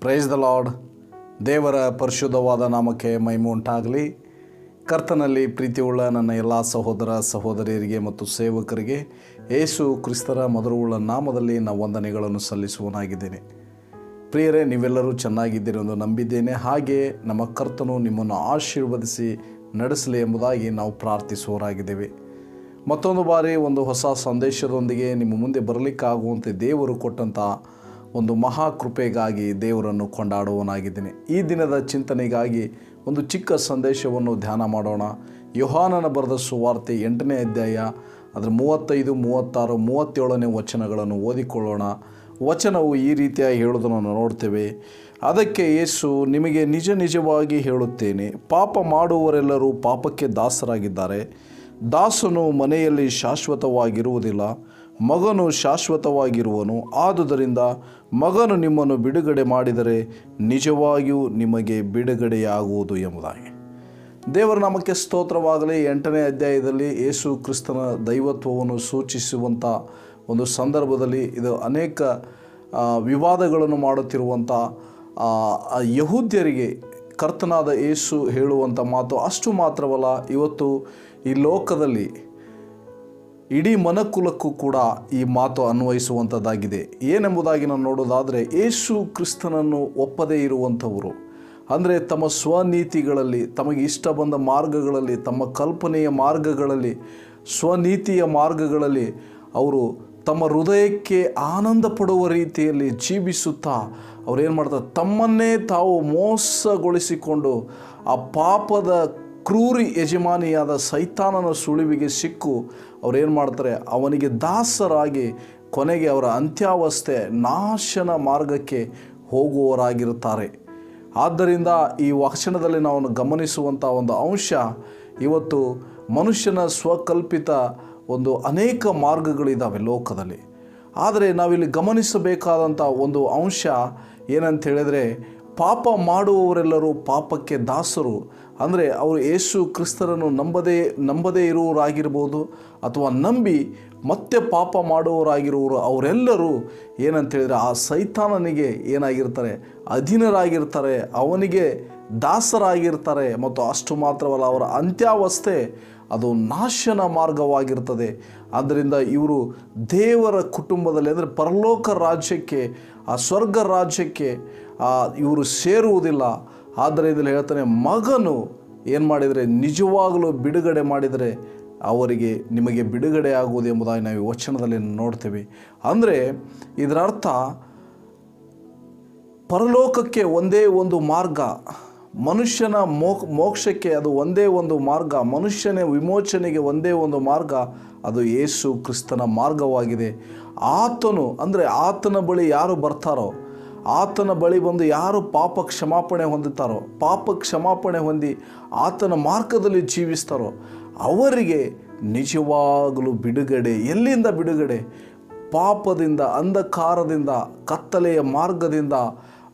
Praise the lord ದೇವರ ಪರಿಶುದ್ಧವಾದ ನಾಮಕ್ಕೆ ಮೈಮು ಉಂಟಾಗಲಿ. ಕರ್ತನಲ್ಲಿ ಪ್ರೀತಿಯುಳ್ಳ ನನ್ನ ಎಲ್ಲ ಸಹೋದರ ಸಹೋದರಿಯರಿಗೆ ಮತ್ತು ಸೇವಕರಿಗೆ ಏಸು ಕ್ರಿಸ್ತರ ಮಧುರವುಳ್ಳ ನಾಮದಲ್ಲಿ ನಾವು ವಂದನೆಗಳನ್ನು ಸಲ್ಲಿಸುವನಾಗಿದ್ದೇನೆ ಪ್ರಿಯರೇ, ನೀವೆಲ್ಲರೂ ಎಂದು ನಂಬಿದ್ದೇನೆ. ಹಾಗೆ ನಮ್ಮ ಕರ್ತನು ನಿಮ್ಮನ್ನು ಆಶೀರ್ವದಿಸಿ ನಡೆಸಲಿ ಎಂಬುದಾಗಿ ನಾವು ಪ್ರಾರ್ಥಿಸುವರಾಗಿದ್ದೇವೆ ಮತ್ತೊಂದು ಬಾರಿ ಒಂದು ಹೊಸ ಸಂದೇಶದೊಂದಿಗೆ ನಿಮ್ಮ ಮುಂದೆ ಬರಲಿಕ್ಕಾಗುವಂತೆ ದೇವರು ಕೊಟ್ಟಂಥ ಒಂದು ಮಹಾಕೃಪೆಗಾಗಿ ದೇವರನ್ನು ಕೊಂಡಾಡುವನಾಗಿದ್ದೇನೆ ಈ ದಿನದ ಚಿಂತನೆಗಾಗಿ ಒಂದು ಚಿಕ್ಕ ಸಂದೇಶವನ್ನು ಧ್ಯಾನ ಮಾಡೋಣ. ಯೋಹಾನನ ಬರೆದ ಸುವಾರ್ತೆ ಎಂಟನೇ ಅಧ್ಯಾಯ, ಅದರ ಮೂವತ್ತೈದು, ಮೂವತ್ತಾರು, ಮೂವತ್ತೇಳನೇ ವಚನಗಳನ್ನು ಓದಿಕೊಳ್ಳೋಣ. ವಚನವು ಈ ರೀತಿಯಾಗಿ ಹೇಳುವುದನ್ನು ನಾವು ನೋಡ್ತೇವೆ. ಅದಕ್ಕೆ ಯೇಸು ನಿಮಗೆ ನಿಜ ನಿಜವಾಗಿ ಹೇಳುತ್ತೇನೆ, ಪಾಪ ಮಾಡುವವರೆಲ್ಲರೂ ಪಾಪಕ್ಕೆ ದಾಸರಾಗಿದ್ದಾರೆ. ದಾಸನು ಮನೆಯಲ್ಲಿ ಶಾಶ್ವತವಾಗಿರುವುದಿಲ್ಲ. ಮಗನು ಶಾಶ್ವತವಾಗಿರುವನು. ಆದುದರಿಂದ ಮಗನು ನಿಮ್ಮನ್ನು ಬಿಡುಗಡೆ ಮಾಡಿದರೆ ನಿಜವಾಗಿಯೂ ನಿಮಗೆ ಬಿಡುಗಡೆಯಾಗುವುದು ಎಂಬುದಾಗಿ. ದೇವರ ನಾಮಕ್ಕೆ ಸ್ತೋತ್ರವಾಗಲಿ. ಎಂಟನೇ ಅಧ್ಯಾಯದಲ್ಲಿ ಯೇಸು ಕ್ರಿಸ್ತನ ದೈವತ್ವವನ್ನು ಸೂಚಿಸುವಂಥ ಒಂದು ಸಂದರ್ಭದಲ್ಲಿ ಇದು ಅನೇಕ ವಿವಾದಗಳನ್ನು ಮಾಡುತ್ತಿರುವಂಥ ಯಹೂದ್ಯರಿಗೆ ಕರ್ತನಾದ ಯೇಸು ಹೇಳುವಂಥ ಮಾತು ಅಷ್ಟು ಮಾತ್ರವಲ್ಲ. ಇವತ್ತು ಈ ಲೋಕದಲ್ಲಿ ಇಡೀ ಮನಕುಲಕ್ಕೂ ಕೂಡ ಈ ಮಾತು ಅನ್ವಯಿಸುವಂಥದ್ದಾಗಿದೆ. ಏನೆಂಬುದಾಗಿ ನಾವು ನೋಡೋದಾದರೆ ಯೇಸು ಕ್ರಿಸ್ತನನ್ನು ಒಪ್ಪದೇ ಇರುವಂಥವರು. ಅಂದರೆ ತಮ್ಮ ಸ್ವನೀತಿಗಳಲ್ಲಿ, ತಮಗೆ ಇಷ್ಟ ಬಂದ ಮಾರ್ಗಗಳಲ್ಲಿ, ತಮ್ಮ ಕಲ್ಪನೆಯ ಮಾರ್ಗಗಳಲ್ಲಿ, ಸ್ವನೀತಿಯ ಮಾರ್ಗಗಳಲ್ಲಿ ಅವರು ತಮ್ಮ ಹೃದಯಕ್ಕೆ ಆನಂದ ಪಡುವ ರೀತಿಯಲ್ಲಿ ಜೀವಿಸುತ್ತಾ, ಅವ್ರೇನು ಮಾಡ್ತಾರೆ, ತಮ್ಮನ್ನೇ ತಾವು ಮೋಸಗೊಳಿಸಿಕೊಂಡು ಆ ಪಾಪದ ಕ್ರೂರಿ ಯಜಮಾನಿಯಾದ ಸೈತಾನನ ಸುಳಿವಿಗೆ ಸಿಕ್ಕು. ಅವರೇನು ಮಾಡ್ತಾರೆ? ಅವನಿಗೆ ದಾಸರಾಗಿ ಕೊನೆಗೆ ಅವರ ಅಂತ್ಯಾವಸ್ಥೆ ನಾಶನ ಮಾರ್ಗಕ್ಕೆ ಹೋಗುವವರಾಗಿರುತ್ತಾರೆ. ಆದ್ದರಿಂದ ಈ ವಚನದಲ್ಲಿ ನಾವು ಗಮನಿಸುವಂಥ ಒಂದು ಅಂಶ, ಇವತ್ತು ಮನುಷ್ಯನ ಸ್ವಕಲ್ಪಿತ ಒಂದು ಅನೇಕ ಮಾರ್ಗಗಳಿದ್ದಾವೆ ಲೋಕದಲ್ಲಿ. ಆದರೆ ನಾವಿಲ್ಲಿ ಗಮನಿಸಬೇಕಾದಂಥ ಒಂದು ಅಂಶ ಏನಂತ ಹೇಳಿದರೆ ಪಾಪ ಮಾಡುವವರೆಲ್ಲರೂ ಪಾಪಕ್ಕೆ ದಾಸರು. ಅಂದರೆ ಅವರು ಯೇಸು ಕ್ರಿಸ್ತರನ್ನು ನಂಬದೇ ನಂಬದೇ ಇರುವವರಾಗಿರ್ಬೋದು ಅಥವಾ ನಂಬಿ ಮತ್ತೆ ಪಾಪ ಮಾಡುವವರಾಗಿರುವವರು ಅವರೆಲ್ಲರೂ ಏನಂತ ಹೇಳಿದರೆ ಆ ಸೈತಾನನಿಗೆ ಏನಾಗಿರ್ತಾರೆ? ಅಧೀನರಾಗಿರ್ತಾರೆ, ಅವನಿಗೆ ದಾಸರಾಗಿರ್ತಾರೆ ಮತ್ತು ಅಷ್ಟು ಮಾತ್ರವಲ್ಲ, ಅವರ ಅಂತ್ಯಾವಸ್ಥೆ ಅದು ನಾಶನ ಮಾರ್ಗವಾಗಿರ್ತದೆ. ಆದ್ದರಿಂದ ಇವರು ದೇವರ ಕುಟುಂಬದಲ್ಲಿ, ಅಂದರೆ ಪರಲೋಕ ರಾಜ್ಯಕ್ಕೆ, ಆ ಸ್ವರ್ಗ ರಾಜ್ಯಕ್ಕೆ ಇವರು ಸೇರುವುದಿಲ್ಲ. ಆದರೆ ಇದರಲ್ಲಿ ಹೇಳ್ತಾನೆ, ಮಗನು ಏನು ಮಾಡಿದರೆ, ನಿಜವಾಗಲೂ ಬಿಡುಗಡೆ ಮಾಡಿದರೆ ಅವರಿಗೆ ನಿಮಗೆ ಬಿಡುಗಡೆ ಆಗುವುದು ಎಂಬುದಾಗಿ ನಾವು ವಚನದಲ್ಲಿ ನೋಡ್ತೇವೆ. ಅಂದರೆ, ಇದರ ಅರ್ಥ, ಪರಲೋಕಕ್ಕೆ ಒಂದೇ ಒಂದು ಮಾರ್ಗ, ಮನುಷ್ಯನ ಮೋ ಮೋಕ್ಷಕ್ಕೆ ಅದು ಒಂದೇ ಒಂದು ಮಾರ್ಗ, ಮನುಷ್ಯನ ವಿಮೋಚನೆಗೆ ಒಂದೇ ಒಂದು ಮಾರ್ಗ, ಅದು ಯೇಸು ಕ್ರಿಸ್ತನ ಮಾರ್ಗವಾಗಿದೆ. ಆತನು, ಅಂದರೆ ಆತನ ಬಳಿ ಯಾರು ಬರ್ತಾರೋ ಆತನ ಬಳಿ ಬಂದು ಯಾರು ಪಾಪ ಕ್ಷಮಾಪಣೆ ಹೊಂದುತ್ತಾರೋ, ಪಾಪ ಕ್ಷಮಾಪಣೆ ಹೊಂದಿ ಆತನ ಮಾರ್ಗದಲ್ಲಿ ಜೀವಿಸ್ತಾರೋ, ಅವರಿಗೆ ನಿಜವಾಗಲೂ ಬಿಡುಗಡೆ, ಎಲ್ಲಿಂದ ಬಿಡುಗಡೆ? ಪಾಪದಿಂದ, ಅಂಧಕಾರದಿಂದ, ಕತ್ತಲೆಯ ಮಾರ್ಗದಿಂದ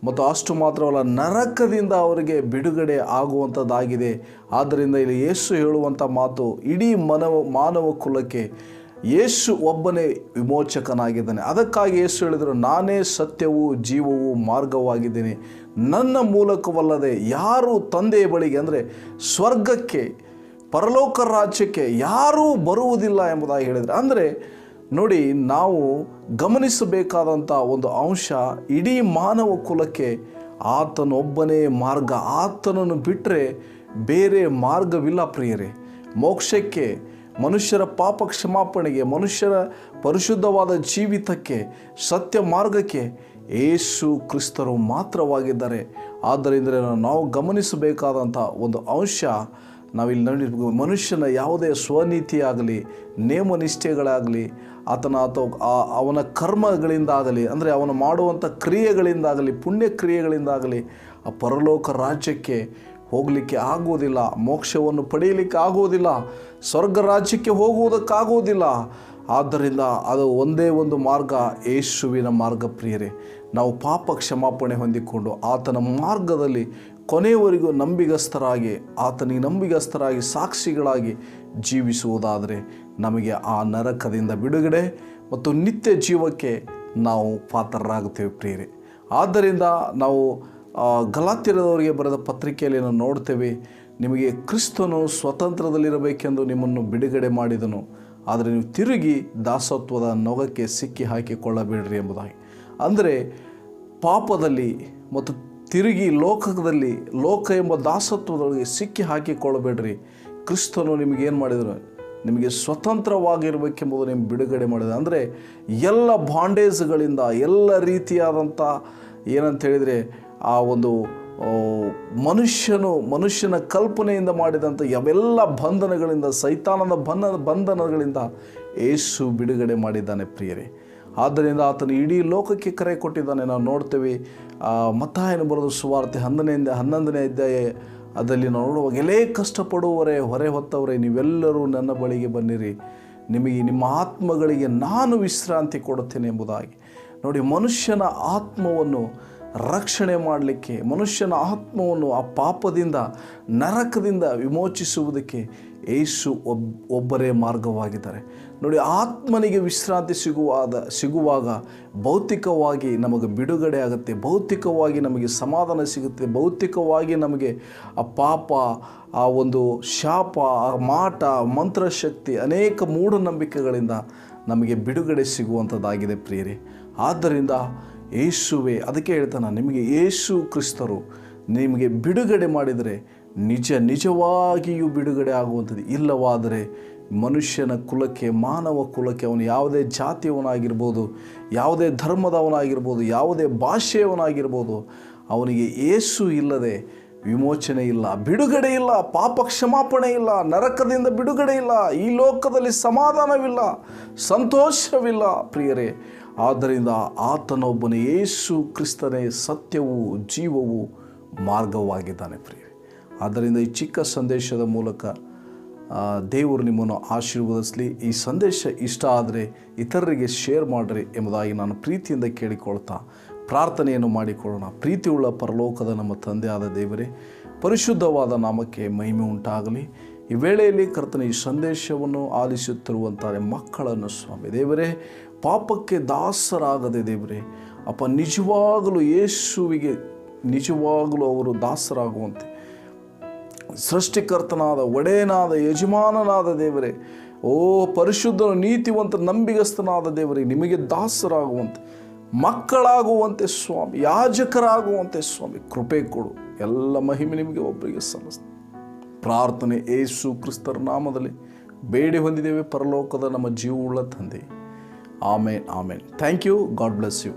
ಮತ್ತು ಅಷ್ಟು ಮಾತ್ರವಲ್ಲ, ನರಕದಿಂದ ಅವರಿಗೆ ಬಿಡುಗಡೆ ಆಗುವಂಥದ್ದಾಗಿದೆ. ಆದ್ದರಿಂದ ಇಲ್ಲಿ ಯೇಸು ಹೇಳುವಂಥ ಮಾತು ಇಡೀ ಮನವ, ಮಾನವ ಕುಲಕ್ಕೆ ಯೇಸು ಒಬ್ಬನೇ ವಿಮೋಚಕನಾಗಿದ್ದಾನೆ. ಅದಕ್ಕಾಗಿ ಯೇಸು ಹೇಳಿದರು, ನಾನೇ ಸತ್ಯವೂ ಜೀವವೂ ಮಾರ್ಗವಾಗಿದ್ದೇನೆ. ನನ್ನ ಮೂಲಕವಲ್ಲದೆ ಯಾರು ತಂದೆಯ ಬಳಿಗೆ, ಅಂದರೆ ಸ್ವರ್ಗಕ್ಕೆ, ಪರಲೋಕ ರಾಜ್ಯಕ್ಕೆ ಯಾರೂ ಬರುವುದಿಲ್ಲ ಎಂಬುದಾಗಿ ಹೇಳಿದರೆ. ಅಂದರೆ ನೋಡಿ, ನಾವು ಗಮನಿಸಬೇಕಾದಂಥ ಒಂದು ಅಂಶ, ಇಡೀ ಮಾನವ ಕುಲಕ್ಕೆ ಆತನೊಬ್ಬನೇ ಮಾರ್ಗ. ಆತನನ್ನು ಬಿಟ್ಟರೆ ಬೇರೆ ಮಾರ್ಗವಿಲ್ಲ ಪ್ರಿಯರೇ. ಮೋಕ್ಷಕ್ಕೆ ಮನುಷ್ಯರ ಪಾಪ ಕ್ಷಮಾಪಣೆಗೆ, ಮನುಷ್ಯರ ಪರಿಶುದ್ಧವಾದ ಜೀವಿತಕ್ಕೆ, ಸತ್ಯ ಮಾರ್ಗಕ್ಕೆ ಏಸು ಕ್ರಿಸ್ತರು ಮಾತ್ರವಾಗಿದ್ದಾರೆ. ಆದ್ದರಿಂದ ನಾವು ಗಮನಿಸಬೇಕಾದಂಥ ಒಂದು ಅಂಶ ನಾವಿಲ್ಲಿ ನೋಡಿ ಮನುಷ್ಯನ ಯಾವುದೇ ಸ್ವನೀತಿಯಾಗಲಿ, ನೇಮನಿಷ್ಠೆಗಳಾಗಲಿ, ಆತನ ಅಥವಾ ಅವನ ಕರ್ಮಗಳಿಂದಾಗಲಿ, ಅಂದರೆ ಅವನು ಮಾಡುವಂಥ ಕ್ರಿಯೆಗಳಿಂದಾಗಲಿ ಪುಣ್ಯ ಕ್ರಿಯೆಗಳಿಂದಾಗಲಿ ಆ ಪರಲೋಕ ರಾಜ್ಯಕ್ಕೆ ಹೋಗಲಿಕ್ಕೆ ಆಗುವುದಿಲ್ಲ ಮೋಕ್ಷವನ್ನು ಪಡೆಯಲಿಕ್ಕೆ ಆಗುವುದಿಲ್ಲ ಸ್ವರ್ಗ ರಾಜ್ಯಕ್ಕೆ ಹೋಗುವುದಕ್ಕಾಗುವುದಿಲ್ಲ ಆದ್ದರಿಂದ ಅದು ಒಂದೇ ಒಂದು ಮಾರ್ಗ, ಯೇಸುವಿನ ಮಾರ್ಗ ಪ್ರಿಯರೇ. ನಾವು ಪಾಪ ಕ್ಷಮಾಪಣೆ ಹೊಂದಿಕೊಂಡು ಆತನ ಮಾರ್ಗದಲ್ಲಿ ಕೊನೆಯವರೆಗೂ ನಂಬಿಗಸ್ತರಾಗಿ ಆತನಿಗೆ ನಂಬಿಗಸ್ತರಾಗಿ ಸಾಕ್ಷಿಗಳಾಗಿ ಜೀವಿಸುವುದಾದರೆ ನಮಗೆ ಆ ನರಕದಿಂದ ಬಿಡುಗಡೆ ಮತ್ತು ನಿತ್ಯ ಜೀವಕ್ಕೆ ನಾವು ಪಾತ್ರರಾಗುತ್ತೇವೆ ಪ್ರಿಯರೇ. ಆದ್ದರಿಂದ ನಾವು ಆ, ಗಲಾತ್ಯರದವರಿಗೆ ಬರೆದ ಪತ್ರಿಕೆಯಲ್ಲಿ ನಾವು ನೋಡ್ತೇವೆ ನಿಮಗೆ ಕ್ರಿಸ್ತನು ಸ್ವತಂತ್ರದಲ್ಲಿರಬೇಕೆಂದು ನಿಮ್ಮನ್ನು ಬಿಡುಗಡೆ ಮಾಡಿದನು. ಆದರೆ ನೀವು ತಿರುಗಿ ದಾಸತ್ವದ ನೊಗಕ್ಕೆ ಸಿಕ್ಕಿ ಹಾಕಿಕೊಳ್ಳಬೇಡ್ರಿ ಎಂಬುದಾಗಿ. ಅಂದರೆ ಪಾಪದಲ್ಲಿ ಮತ್ತು ತಿರುಗಿ ಲೋಕದಲ್ಲಿ ಲೋಕ ಎಂಬ ದಾಸತ್ವದೊಳಗೆ ಸಿಕ್ಕಿ ಹಾಕಿಕೊಳ್ಳಬೇಡ್ರಿ. ಕ್ರಿಸ್ತನು ನಿಮಗೇನು ಮಾಡಿದನು? ನಿಮಗೆ ಸ್ವತಂತ್ರವಾಗಿರಬೇಕೆಂಬುದು ನಿಮ್ಮ ಬಿಡುಗಡೆ ಮಾಡಿದ. ಅಂದರೆ ಎಲ್ಲ ಬಾಂಡೇಜ್ಗಳಿಂದ ಎಲ್ಲ ರೀತಿಯಾದಂಥ ಏನಂತ ಹೇಳಿದರೆ ಆ ಒಂದು ಮನುಷ್ಯನು, ಮನುಷ್ಯನ ಕಲ್ಪನೆಯಿಂದ ಮಾಡಿದಂಥ ಯಾವೆಲ್ಲ ಬಂಧನಗಳಿಂದ ಸೈತಾನದ ಬಂಧ, ಬಂಧನಗಳಿಂದ ಏಸು ಬಿಡುಗಡೆ ಮಾಡಿದ್ದಾನೆ ಪ್ರಿಯರೇ. ಆದ್ದರಿಂದ ಆತನು ಇಡೀ ಲೋಕಕ್ಕೆ ಕರೆ ಕೊಟ್ಟಿದ್ದಾನೆ. ನಾವು ನೋಡ್ತೇವೆ ಮತ್ತಾಯನು ಬರೆದ ಸುವಾರ್ತೆ ಹನ್ನೊಂದನೆಯಿಂದ, ಹನ್ನೊಂದನೇ ಅಧ್ಯಾಯ ಅದರಲ್ಲಿ ನಾವು ನೋಡುವಾಗ, ಎಲೇ ಕಷ್ಟಪಡುವವರೇ, ಹೊರೆ ಹೊತ್ತವರೇ, ನೀವೆಲ್ಲರೂ ನನ್ನ ಬಳಿಗೆ ಬನ್ನಿರಿ. ನಿಮಗೆ, ನಿಮ್ಮ ಆತ್ಮಗಳಿಗೆ ನಾನು ವಿಶ್ರಾಂತಿ ಕೊಡುತ್ತೇನೆ ಎಂಬುದಾಗಿ. ನೋಡಿ, ಮನುಷ್ಯನ ಆತ್ಮವನ್ನು ರಕ್ಷಣೆ ಮಾಡಲಿಕ್ಕೆ, ಮನುಷ್ಯನ ಆತ್ಮವನ್ನು ಆ ಪಾಪದಿಂದ, ನರಕದಿಂದ ವಿಮೋಚಿಸುವುದಕ್ಕೆ ಏಸು ಒಬ್, ಒಬ್ಬರೇ ಮಾರ್ಗವಾಗಿದ್ದಾರೆ. ನೋಡಿ, ಆತ್ಮನಿಗೆ ವಿಶ್ರಾಂತಿ ಸಿಗುವಾದ, ಸಿಗುವಾಗ ಭೌತಿಕವಾಗಿ ನಮಗೆ ಬಿಡುಗಡೆ ಆಗುತ್ತೆ, ಭೌತಿಕವಾಗಿ ನಮಗೆ ಸಮಾಧಾನ ಸಿಗುತ್ತೆ, ಭೌತಿಕವಾಗಿ ನಮಗೆ ಆ ಪಾಪ, ಆ ಒಂದು ಶಾಪ, ಆ ಮಾಟ, ಮಂತ್ರಶಕ್ತಿ, ಅನೇಕ ಮೂಢನಂಬಿಕೆಗಳಿಂದ ನಮಗೆ ಬಿಡುಗಡೆ ಸಿಗುವಂಥದ್ದಾಗಿದೆ ಪ್ರಿಯರೇ. ಆದ್ದರಿಂದ ಯೇಸುವೆ ಅದಕ್ಕೆ ಹೇಳ್ತಾನೆ, ನಿಮಗೆ ಯೇಸು ಕ್ರಿಸ್ತರು ನಿಮಗೆ ಬಿಡುಗಡೆ ಮಾಡಿದರೆ ನಿಜ, ನಿಜವಾಗಿಯೂ ಬಿಡುಗಡೆ ಆಗುವಂಥದ್ದು. ಇಲ್ಲವಾದರೆ ಮನುಷ್ಯನ ಕುಲಕ್ಕೆ, ಮಾನವ ಕುಲಕ್ಕೆ ಅವನು ಯಾವುದೇ ಜಾತಿಯವನಾಗಿರ್ಬೋದು, ಯಾವುದೇ ಧರ್ಮದವನಾಗಿರ್ಬೋದು, ಯಾವುದೇ ಭಾಷೆಯವನಾಗಿರ್ಬೋದು, ಅವನಿಗೆ ಏಸು ಇಲ್ಲದೆ ವಿಮೋಚನೆ ಇಲ್ಲ, ಬಿಡುಗಡೆ ಇಲ್ಲ, ಪಾಪ ಕ್ಷಮಾಪಣೆ ಇಲ್ಲ, ನರಕದಿಂದ ಬಿಡುಗಡೆ ಇಲ್ಲ, ಈ ಲೋಕದಲ್ಲಿ ಸಮಾಧಾನವಿಲ್ಲ, ಸಂತೋಷವಿಲ್ಲ. ಪ್ರಿಯರೇ ಆದ್ದರಿಂದ ಆತನೊಬ್ಬನೇ ಯೇಸು ಕ್ರಿಸ್ತನೇ ಸತ್ಯವೂ ಜೀವವು ಮಾರ್ಗವಾಗಿದ್ದಾನೆ ಪ್ರಿಯರೇ. ಆದ್ದರಿಂದ ಈ ಚಿಕ್ಕ ಸಂದೇಶದ ಮೂಲಕ ದೇವರು ನಿಮ್ಮನ್ನು ಆಶೀರ್ವದಿಸಲಿ. ಈ ಸಂದೇಶ ಇಷ್ಟ ಆದರೆ ಇತರರಿಗೆ ಶೇರ್ ಮಾಡಿರಿ ಎಂಬುದಾಗಿ ನಾನು ಪ್ರೀತಿಯಿಂದ ಕೇಳಿಕೊಳ್ತಾ ಪ್ರಾರ್ಥನೆಯನ್ನು ಮಾಡಿಕೊಳ್ಳೋಣ. ಪ್ರೀತಿಯುಳ್ಳ ಪರಲೋಕದ ನಮ್ಮ ತಂದೆಯಾದ ದೇವರೇ, ಪರಿಶುದ್ಧವಾದ ನಾಮಕ್ಕೆ ಮಹಿಮೆ ಉಂಟಾಗಲಿ. ಈ ವೇಳೆಯಲ್ಲಿ ಕರ್ತನ ಈ ಸಂದೇಶವನ್ನು ಆಲಿಸುತ್ತಿರುವಂಥ ಮಕ್ಕಳನ್ನು ಸ್ವಾಮಿ. ದೇವರೇ ಪಾಪಕ್ಕೆ ದಾಸರಾಗದೆ ದೇವರೇ, ಅಪ್ಪ ನಿಜವಾಗಲೂ ಯೇಸುವಿಗೆ ನಿಜವಾಗಲೂ ಅವರು ದಾಸರಾಗುವಂತೆ. ಸೃಷ್ಟಿಕರ್ತನಾದ, ಒಡೆಯನಾದ, ಯಜಮಾನನಾದ ದೇವರೇ, ಓ ಪರಿಶುದ್ಧನು, ನೀತಿವಂತ, ನಂಬಿಗಸ್ತನಾದ ದೇವರೇ, ನಿಮಗೆ ದಾಸರಾಗುವಂತೆ, ಮಕ್ಕಳಾಗುವಂತೆ ಸ್ವಾಮಿ, ಯಾಜಕರಾಗುವಂತೆ ಸ್ವಾಮಿ, ಕೃಪೆ ಕೊಡು. ಎಲ್ಲ ಮಹಿಮೆ ನಿಮಗೆ ಒಬ್ಬರಿಗೆ ಸಲ್ಲಿಸ್ತೀನಿ. ಪ್ರಾರ್ಥನೆ ಏಸು ಕ್ರಿಸ್ತರ ನಾಮದಲ್ಲಿ ಬೇಡಿ ಹೊಂದಿದ್ದೇವೆ ಪರಲೋಕದ ನಮ್ಮ ಜೀವವುಳ್ಳ ತಂದೆ amen amen thank you God bless you